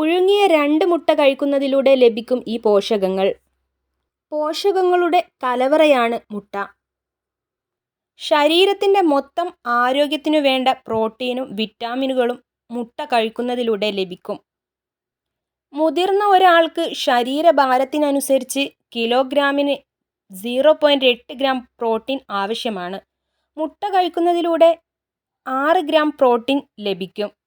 പുഴുങ്ങിയ രണ്ട് മുട്ട കഴിക്കുന്നതിലൂടെ ലഭിക്കും ഈ പോഷകങ്ങൾ. പോഷകങ്ങളുടെ കലവറയാണ് മുട്ട. ശരീരത്തിന്റെ മൊത്തം ആരോഗ്യത്തിനു വേണ്ട പ്രോട്ടീനും വിറ്റാമിനുകളും മുട്ട കഴിക്കുന്നതിലൂടെ ലഭിക്കും. മുതിർന്ന ഒരാൾക്ക് ശരീരഭാരത്തിനനുസരിച്ച് കിലോഗ്രാമിന് സീറോ പോയിന്റ് എട്ട് ഗ്രാം പ്രോട്ടീൻ ആവശ്യമാണ്. മുട്ട കഴിക്കുന്നതിലൂടെ ആറ് ഗ്രാം പ്രോട്ടീൻ ലഭിക്കും.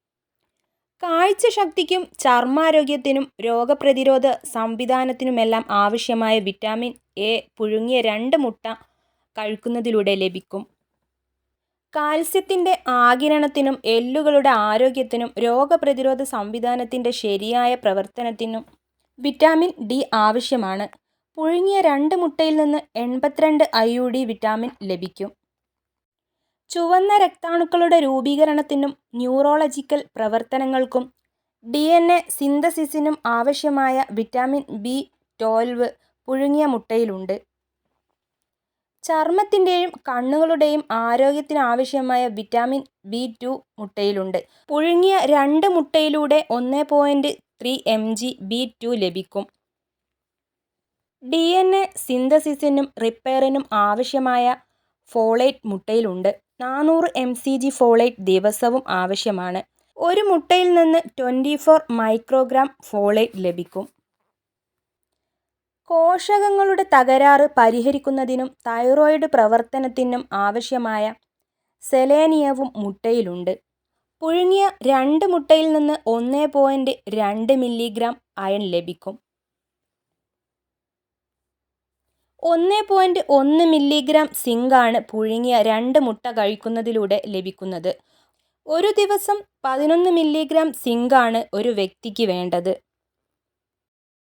കാഴ്ചശക്തിക്കും ചർമ്മാരോഗ്യത്തിനും രോഗപ്രതിരോധ സംവിധാനത്തിനുമെല്ലാം ആവശ്യമായ വിറ്റാമിൻ എ പുഴുങ്ങിയ രണ്ട് മുട്ട കഴിക്കുന്നതിലൂടെ ലഭിക്കും. കാൽസ്യത്തിന്റെ ആകിരണത്തിനും എല്ലുകളുടെ ആരോഗ്യത്തിനും രോഗപ്രതിരോധ സംവിധാനത്തിന്റെ ശരിയായ പ്രവർത്തനത്തിനും വിറ്റാമിൻ ഡി ആവശ്യമാണ്. പുഴുങ്ങിയ രണ്ട് മുട്ടയിൽ നിന്ന് എൺപത്തിരണ്ട് ഐ യു ഡി വിറ്റാമിൻ ലഭിക്കും. ചുവന്ന രക്താണുക്കളുടെ രൂപീകരണത്തിനും ന്യൂറോളജിക്കൽ പ്രവർത്തനങ്ങൾക്കും ഡി എൻ എ സിന്തസിസിനും ആവശ്യമായ വിറ്റാമിൻ ബി ട്വൽവ് പുഴുങ്ങിയ മുട്ടയിലുണ്ട്. ചർമ്മത്തിന്റെയും കണ്ണുകളുടെയും ആരോഗ്യത്തിനാവശ്യമായ വിറ്റാമിൻ ബി ടു മുട്ടയിലുണ്ട്. പുഴുങ്ങിയ രണ്ട് മുട്ടയിലൂടെ ഒന്ന് point three M G B two ലഭിക്കും. ഡി എൻ എ സിന്തസിസിനും റിപ്പയറിനും ആവശ്യമായ ഫോളേറ്റ് മുട്ടയിലുണ്ട്. നാനൂറ് എം സി ജി ഫോളേറ്റ് ദിവസവും ആവശ്യമാണ്. ഒരു മുട്ടയിൽ നിന്ന് ട്വന്റി ഫോർ മൈക്രോഗ്രാം ഫോളേറ്റ് ലഭിക്കും. കോശകങ്ങളുടെ തകരാറ് പരിഹരിക്കുന്നതിനും തൈറോയിഡ് പ്രവർത്തനത്തിനും ആവശ്യമായ സെലേനിയവും മുട്ടയിലുണ്ട്. പുഴുങ്ങിയ രണ്ട് മുട്ടയിൽ നിന്ന് ഒന്ന് പോയിന്റ് രണ്ട് മില്ലിഗ്രാം അയൺ ലഭിക്കും. ഒന്നേ പോയിന്റ് ഒന്ന് മില്ലിഗ്രാം സിങ്കാണ് പുഴുങ്ങിയ രണ്ട് മുട്ട കഴിക്കുന്നതിലൂടെ ലഭിക്കുന്നത്. ഒരു ദിവസം പതിനൊന്ന് മില്ലിഗ്രാം സിങ്കാണ് ഒരു വ്യക്തിക്ക് വേണ്ടത്.